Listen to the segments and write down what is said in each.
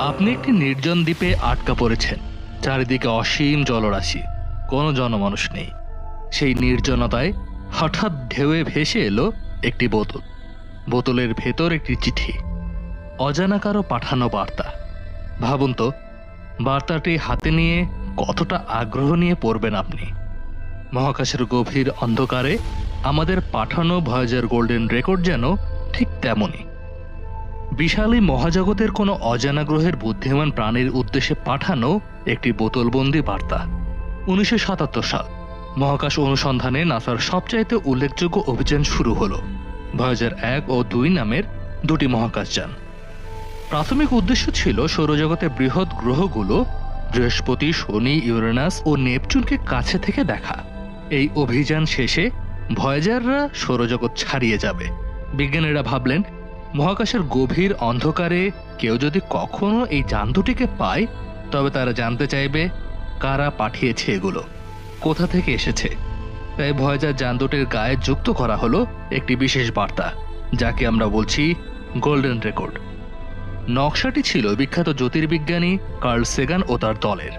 আপনি একটি নির্জন দ্বীপে আটকা পড়েছেন। চারিদিকে অসীম জলরাশি, কোনো জনমানুষ নেই। সেই নির্জনতায় হঠাৎ ঢেউয়ে ভেসে এলো একটি বোতল। বোতলের ভেতর একটি চিঠি। অজানা কারও পাঠানো বার্তা। ভাবুন তো, বার্তাটি হাতে নিয়ে কতটা আগ্রহ নিয়ে পড়বেন আপনি? মহাকাশের গভীর অন্ধকারে আমাদের পাঠানো ভয়েজার গোল্ডেন রেকর্ড যেন ঠিক তেমনই। বিশাল এই মহাজগতের কোনো অজানা গ্রহের বুদ্ধিমান প্রাণীর উদ্দেশ্যে পাঠানো একটি বোতলবন্দি বার্তা। উনিশশো সাতাত্তর সাল, মহাকাশ অনুসন্ধানে নাসার সবচাইতে উল্লেখযোগ্য অভিযান শুরু হল। ভয়েজার এক ও দুই নামের দুটি মহাকাশযান প্রাথমিক উদ্দেশ্য ছিল সৌরজগতের বৃহৎ গ্রহগুলো বৃহস্পতি, শনি, ইউরেনাস ও নেপচুনকে কাছে থেকে দেখা। এই অভিযান শেষে ভয়েজাররা সৌরজগৎ ছাড়িয়ে যাবে। বিজ্ঞানীরা ভাবলেন মহাকাশের গভীর অন্ধকারে কেউ যদি কখনো এই যান দুটিকে পায়, তবে তারা জানতে চাইবে কারা পাঠিয়েছে এগুলো, কোথা থেকে এসেছে। তাই ভয়েজার যান গায়ে যুক্ত করা হলো একটি বিশেষ বার্তা, যাকে আমরা বলছি গোল্ডেন রেকর্ড নকশাটি ছিল বিখ্যাত জ্যোতির্বিজ্ঞানী কার্ল সেগান ও তার দলের।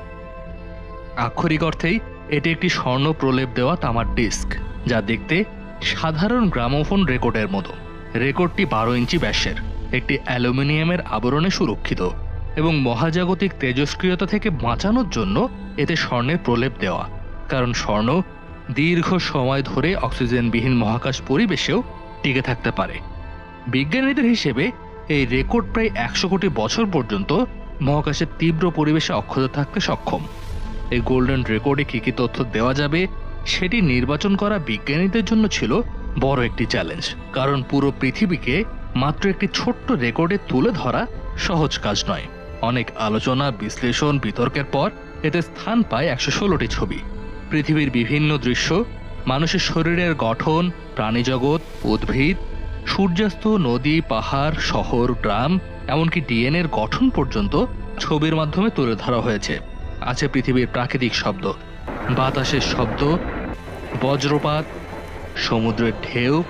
আক্ষরিক অর্থেই, এটি একটি স্বর্ণ প্রলেপ দেওয়া তামার ডিস্ক, যা দেখতে সাধারণ গ্রামোফোন রেকর্ডের মতো। রেকর্ডটি বারো ইঞ্চি ব্যাসের। একটি অ্যালুমিনিয়ামের আবরণে সুরক্ষিত এবং মহাজাগতিক তেজস্ক্রিয়তা থেকে বাঁচানোর জন্য এতে স্বর্ণের প্রলেপ দেওয়া। কারণ স্বর্ণ দীর্ঘ সময় ধরে অক্সিজেনবিহীন মহাকাশ পরিবেশেও টিকে থাকতে পারে। বিজ্ঞানীদের হিসেবে এই রেকর্ড প্রায় একশো কোটি বছর পর্যন্ত মহাকাশের তীব্র পরিবেশে অক্ষত থাকতে সক্ষম। এই গোল্ডেন রেকর্ডে কী কী তথ্য দেওয়া যাবে সেটি নির্বাচন করা বিজ্ঞানীদের জন্য ছিল বড় একটি চ্যালেঞ্জ কারণ পুরো পৃথিবীকে মাত্র একটি ছোট্ট রেকর্ডে তুলে ধরা সহজ কাজ নয়। অনেক আলোচনা, বিশ্লেষণ, বিতর্কের পর এতে স্থান পায় একশো ষোলোটি ছবি। পৃথিবীর বিভিন্ন দৃশ্য, মানুষের শরীরের গঠন প্রাণীজগৎ উদ্ভিদ, সূর্যাস্ত, নদী, পাহাড়, শহর, গ্রাম, এমনকি ডিএনএর গঠন পর্যন্ত ছবির মাধ্যমে তুলে ধরা হয়েছে। আছে পৃথিবীর প্রাকৃতিক শব্দ, বাতাসের শব্দ, বজ্রপাত সমুদ্রের ঢেউ,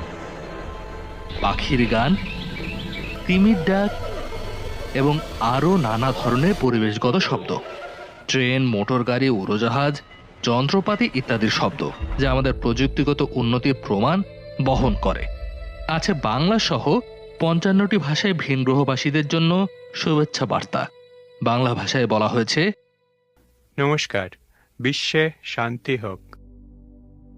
পাখির গান, তিমির ডাক এবং আরও নানা ধরনের পরিবেশগত শব্দ। ট্রেন মোটর গাড়ি উড়োজাহাজ, যন্ত্রপাতি ইত্যাদির শব্দ, যা আমাদের প্রযুক্তিগত উন্নতির প্রমাণ বহন করে। আছে বাংলা সহ পঞ্চান্নটি ভাষায় ভিন গ্রহবাসীদের জন্য শুভেচ্ছা বার্তা। বাংলা ভাষায় বলা হয়েছে, নমস্কার, বিশ্বে শান্তি হোক।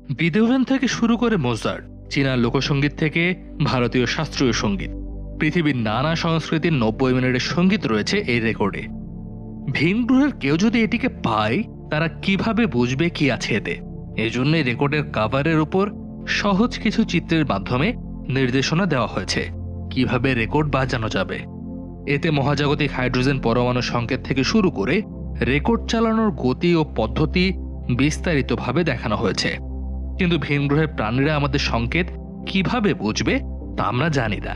বিদেওভেন থেকে শুরু করে মোজার্ট চীনা লোকসঙ্গীত থেকে ভারতীয় শাস্ত্রীয় সংগীত, পৃথিবীর নানা সংস্কৃতির নব্বই মিনিটের সংগীত রয়েছে এই রেকর্ডে। ভিন গ্রহের কেউ যদি এটিকে পায়, তারা কীভাবে বুঝবে কি আছে এতে? এজন্য রেকর্ডের কাভারের উপর সহজ কিছু চিত্রের মাধ্যমে নির্দেশনা দেওয়া হয়েছে, কীভাবে রেকর্ড বাজানো যাবে। এতে মহাজাগতিক হাইড্রোজেন পরমাণু সংকেত থেকে শুরু করে রেকর্ড চালানোর গতি ও পদ্ধতি বিস্তারিতভাবে দেখানো হয়েছে। কিন্তু ভিনগ্রহের প্রাণীরা আমাদের সংকেত কীভাবে বুঝবে তা আমরা জানি না।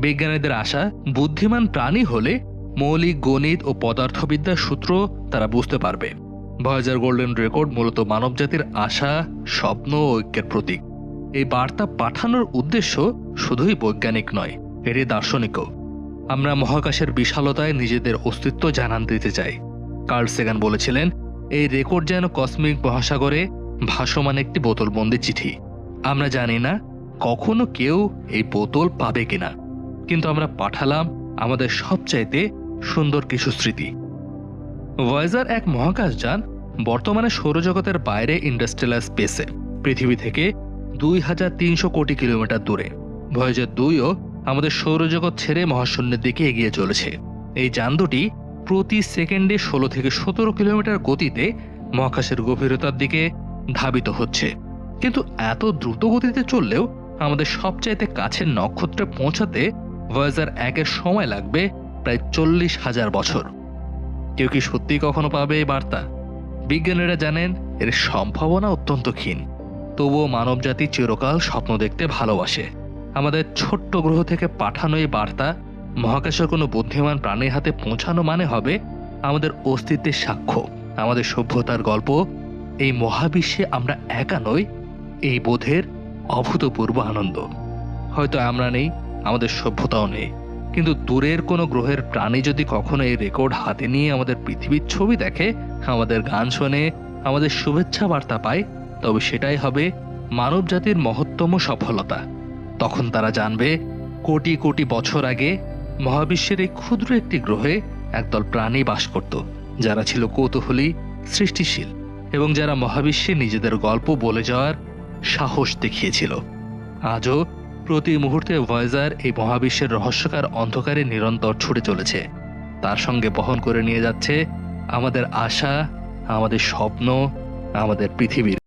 বিজ্ঞানীদের আশা, বুদ্ধিমান প্রাণী হলে মৌলিক, গণিত ও পদার্থবিদ্যার সূত্র তারা বুঝতে পারবে। ভয়েজার গোল্ডেন রেকর্ড মূলত মানবজাতির আশা, স্বপ্ন ও ঐক্যের প্রতীক। এই বার্তা পাঠানোর উদ্দেশ্য শুধুই বৈজ্ঞানিক নয় এটি দার্শনিকও। আমরা মহাকাশের বিশালতায় নিজেদের অস্তিত্ব জানান দিতে চাই। কার্ল সেগান বলেছিলেন, এই রেকর্ড যেন কসমিক মহাসাগরে ভাসমান একটি বোতলবন্দি চিঠি। আমরা জানি না কখনো কেউ এই বোতল পাবে কিনা, কিন্তু আমরা পাঠালাম আমাদের সবচাইতে সুন্দর কিছু স্মৃতি। ভয়েজার এক মহাকাশযান বর্তমানে সৌরজগতের বাইরে ইন্ডাস্ট্রিয়াল স্পেসে, পৃথিবী থেকে দুই হাজার তিনশো কোটি কিলোমিটার দূরে। ভয়েজার দুইও আমাদের সৌরজগৎ ছেড়ে মহাশূন্যের দিকে এগিয়ে চলেছে। এই যান দুটি প্রতি সেকেন্ডে ষোলো থেকে সতেরো কিলোমিটার গতিতে মহাকাশের গভীরতার দিকে ধাবিত হচ্ছে। কিন্তু এত দ্রুত গতিতে চললেও আমাদের সবচাইতে কাছের নক্ষত্রে পৌঁছাতে ভয়েজার একের সময় লাগবে প্রায় চল্লিশ হাজার বছর। কেউ কি সত্যি কখনো পাবে এই বার্তা? বিজ্ঞানীরা জানেন, এর সম্ভাবনা অত্যন্ত ক্ষীণ। তবুও মানবজাতি চিরকাল স্বপ্ন দেখতে ভালোবাসে। আমাদের ছোট্ট গ্রহ থেকে পাঠানো এই বার্তা মহাকাশের কোনো বুদ্ধিমান প্রাণীর হাতে পৌঁছানো মানে হবে আমাদের অস্তিত্বের সাক্ষ্য। আমাদের সভ্যতার গল্প এই মহাবিশ্বে আমরা একা নই, এই বোধের অভূতপূর্ব আনন্দ। হয়তো আমরা নেই, আমাদের সভ্যতাও নেই, কিন্তু দূরের কোনো গ্রহের প্রাণী যদি কখনো এই রেকর্ড হাতে নিয়ে আমাদের পৃথিবীর ছবি দেখে, আমাদের গান শোনে, আমাদের শুভেচ্ছা বার্তা পায়, তবে সেটাই হবে মানব জাতির মহত্তম সফলতা। তখন তারা জানবে, কোটি কোটি বছর আগে মহাবিশ্বের এই ক্ষুদ্র একটি গ্রহে একদল প্রাণী বাস করত, যারা ছিল কৌতূহলী, সৃষ্টিশীল। এবং যারা মহাবিশ্বে নিজেদের গল্প বলে যাওয়ার সাহস দেখিয়েছিল। আজও প্রতি মুহূর্তে ভয়েজার এই মহাবিশ্বের রহস্যকার অন্ধকারে নিরন্তর ছুটে চলেছে। তার সঙ্গে বহন করে নিয়ে যাচ্ছে আমাদের আশা, আমাদের স্বপ্ন, আমাদের পৃথিবীর